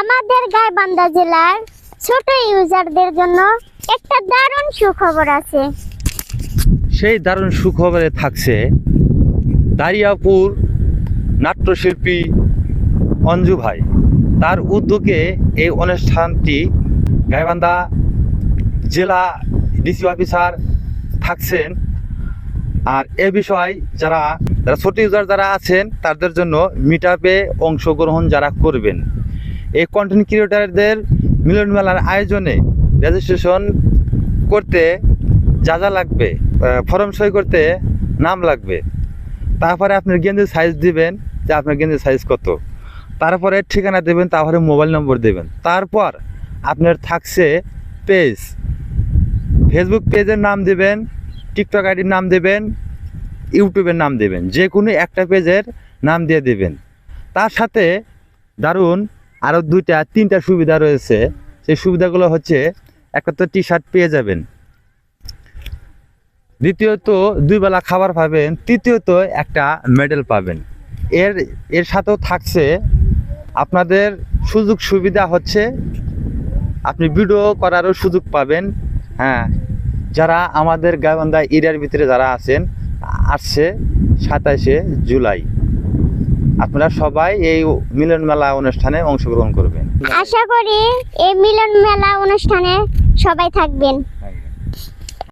আমাদের গাইবান্ধা জেলার ছোট ইউজারদের জন্য একটা দারুণ সুখবর আছে। সেই দারুণ সুখবরে থাকছে দারিয়াপুর নাট্যশিল্পী অঞ্জু ভাই। তার উদ্যোগে এই অনুষ্ঠানটি গাইবান্ধা জেলা ডিসি অফিসার থাকছেন। আর এ বিষয় যারা যারা ছোট ইউজার যারা আছেন, তাদের জন্য মিট অংশগ্রহণ যারা করবেন। এই কন্টেন্ট ক্রিয়েটারদের মিলন মেলার আয়োজনে রেজিস্ট্রেশন করতে যা যা লাগবে ফর্ম সই করতে নাম লাগবে। তারপরে আপনার গেঞ্জির সাইজ দিবেন যে আপনার গেঞ্জির সাইজ কত। তারপরে ঠিকানা দেবেন, তারপরে মোবাইল নম্বর দেবেন। তারপর আপনার থাকছে পেজ ফেসবুক পেজের নাম দেবেন টিকটক আইডির নাম দেবেন ইউটিউবের নাম দেবেন। যে কোনো একটা পেজের নাম দিয়ে দেবেন। তার সাথে দারুণ আরও দুইটা, তিনটা সুবিধা রয়েছে। সেই সুবিধাগুলো হচ্ছে, একটা তো টি শার্ট পেয়ে যাবেন। দ্বিতীয়ত, দুই বেলা খাবার পাবেন। তৃতীয়ত, একটা মেডেল পাবেন। এর এর সাথেও থাকছে, আপনাদের সুযোগ সুবিধা হচ্ছে, আপনি ভিডিও করারও সুযোগ পাবেন। হ্যাঁ যারা আমাদের গাইবান্ধা এরিয়ার ভিতরে যারা আছেন, আসছে সাতাশে জুলাই। আপনারা সবাই এই মিলন মেলা অনুষ্ঠানে অংশগ্রহণ করবেন। আশা করি এই মিলন মেলা অনুষ্ঠানে সবাই থাকবেন।